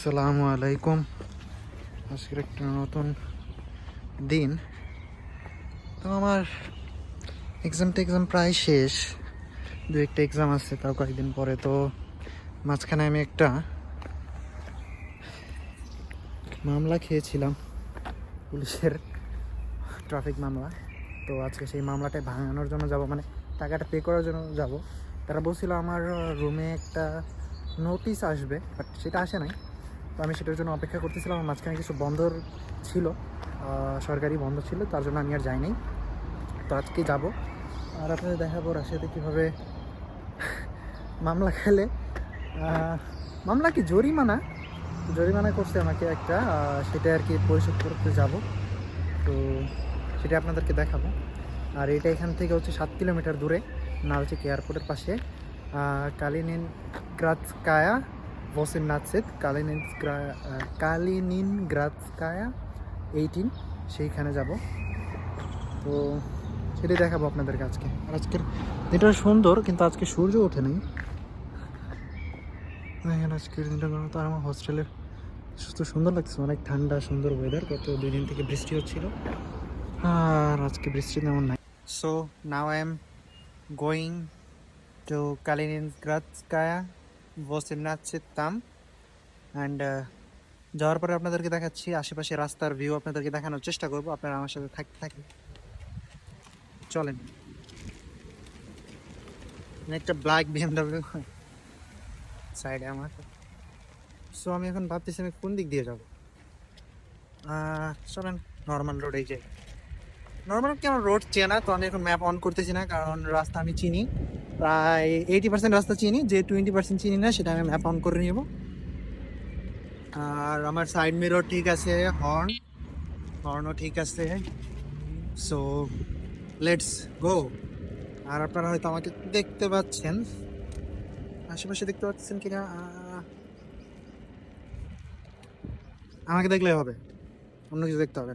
আসসালামু আলাইকুম। আজকের একটা নতুন দিন। তো আমার এক্সাম টেক্সাম প্রায় শেষ। দু একটা এক্সাম আছে, তাও কয়েকদিন পরে। তো মাঝখানে আমি একটা মামলা খেয়েছিলাম, পুলিশের ট্রাফিক মামলা। তো আজকে সেই মামলাটা ভাঙানোর জন্য যাব মানে টাকাটা পে করার জন্য যাব। তারা বলছিল আমার রুমে একটা নোটিশ আসবে বাট সেটা আসে নাই। তো আমি সেটার জন্য অপেক্ষা করতেছিলাম আমার মাঝখানে কিছু বন্ধ ছিল সরকারি বন্ধ ছিল, তার জন্য আমি আর যাইনি তো আজকে যাব। আর আপনাদের দেখাবো রাশিয়াতে কীভাবে মামলা খেলে। মামলা কি জরিমানা? জরিমানা করছে আমাকে একটা সেটা আর কি পরিশোধ করতে যাব। তো সেটা আপনাদেরকে দেখাবো। আর এটা এখান থেকে হচ্ছে সাত কিলোমিটার দূরে, নালচিক এয়ারপোর্টের পাশে কালিনিন গ্রাৎস্কায়া ভসিমনাথসেদ কালিনিন কালিনিন গ্রাৎস্কায়া এইটিন সেইখানে যাব। তো সেটাই দেখাবো আপনাদেরকে আজকে। আর আজকের দিনটা সুন্দর, কিন্তু আজকে সূর্য ওঠে নাই আজকের দিনটা তো আর আমার হোস্টেলের তো সুন্দর লাগছে, অনেক ঠান্ডা, সুন্দর ওয়েদার গত দুই দিন থেকে বৃষ্টি হচ্ছিল। আর আজকে বৃষ্টি তেমন নাই। So now I am going to কালিনিনগ্রাদস্কায়া ভসিমনাথসিদ তাম অ্যান্ড যাওয়ার পরে আপনাদেরকে দেখাচ্ছি আশেপাশে রাস্তার ভিউ আপনাদেরকে দেখানোর চেষ্টা করব। আপনারা আমার সাথে থাকতে থাকেন। চলেন। একটা ব্ল্যাক বিএমডাব্লিউ সাইডে আমার। সো আমি এখন ভাবতেছি আমি কোন দিক দিয়ে যাব? চলেন নর্মাল রোডেই যাই। নর্মাল কি আমার রোড চেনা, তো আমি এখন ম্যাপ অন করতেছি না, কারণ রাস্তা আমি চিনি। প্রায় এইটি পার্সেন্ট রাস্তা চিনি, যে টোয়েন্টি পার্সেন্ট চিনি না, সেটা আমি ম্যাপ অন করে নিব। আর আমার সাইড মিরর ঠিক আছে হর্ন হর্নও ঠিক আছে। সো লেটস গো আর আপনারা হয়তো আমাকে দেখতে পাচ্ছেন। আশেপাশে দেখতে পাচ্ছেন কিনা? আমাকে দেখলে হবে। অন্য কিছু দেখতে হবে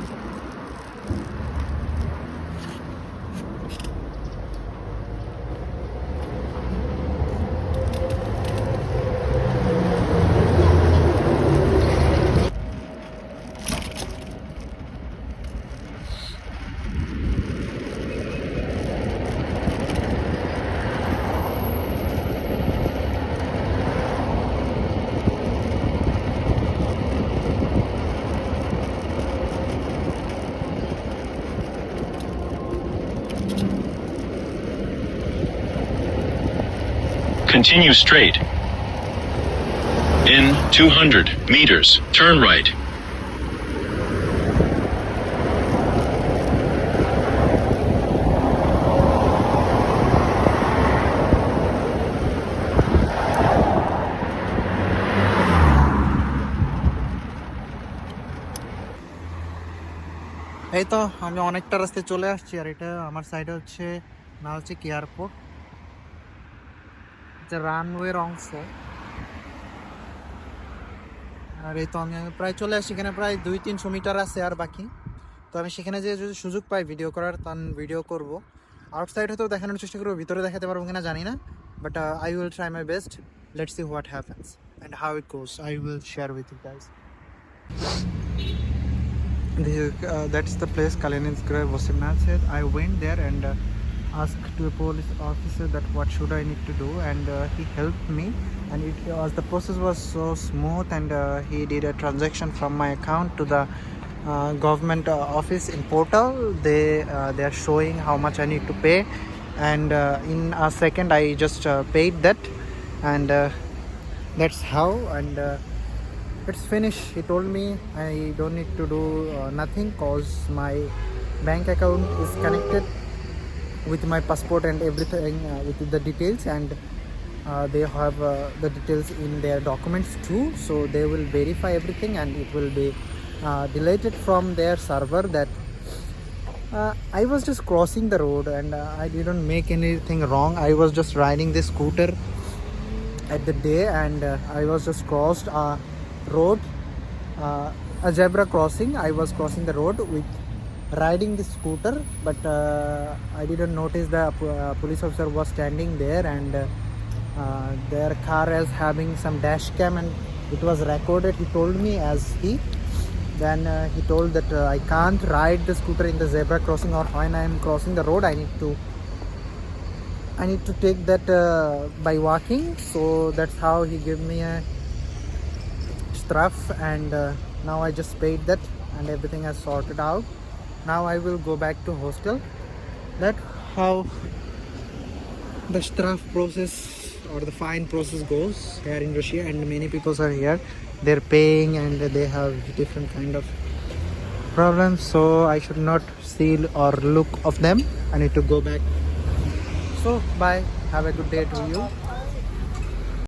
Continue straight. In 200 meters, turn right. এই তো আমি অনেকটা রাস্তায় চলে আসছি আর এটা আমার সাইডে হচ্ছে না হচ্ছে কি এয়ারপোর্ট এটা রানওয়ের অংশ আর এই তো আমি প্রায় চলে আসি এখানে প্রায় দুই তিনশো মিটার আছে আর বাকি। তো আমি সেখানে যে যদি সুযোগ পাই ভিডিও করার তান ভিডিও করব। আউটসাইড হয়তো দেখানোর চেষ্টা করব ভিতরে দেখাতে পারব কিনা জানি না। But I will try my best let's see what happens and how it goes I will share with you guys This is, uh, that's the place Kaliningrad Vasimnath said. I and uh, asked to a police officer that what should I need to do, and uh, he helped me. And it was the process was so smooth, and uh, he did a transaction from my account to the uh, government uh, office in portal. They uh, they are showing how much I need to pay, and uh, in a second I just uh, paid that, and uh, that's how and. Uh, it's finished he told me i don't need to do uh, nothing cause my bank account is connected with my passport and everything uh, with the details and uh, they have uh, the details in their documents too so they will verify everything and it will be deleted from their server that Uh, I was just crossing the road and uh, I didn't make anything wrong. I was just riding the scooter at the day and uh, I was just crossed a road, a zebra crossing. I was crossing the road with riding the scooter, but uh, I didn't notice the uh, police officer was standing there and uh, their car is having some dash cam and it was recorded. He told me as he then uh, he told that uh, I can't ride the scooter in the zebra crossing or when I am crossing the road I need to I need to take that uh, by walking so that's how he gave me a stuff and uh, now I just paid that and everything has sorted out now I will go back to hostel. That how the stuff process or the fine process goes here in Russia and many people are here. They're paying and they have different kind of problems so I should not see or look of them. I need to go back. So bye. Have a good day to you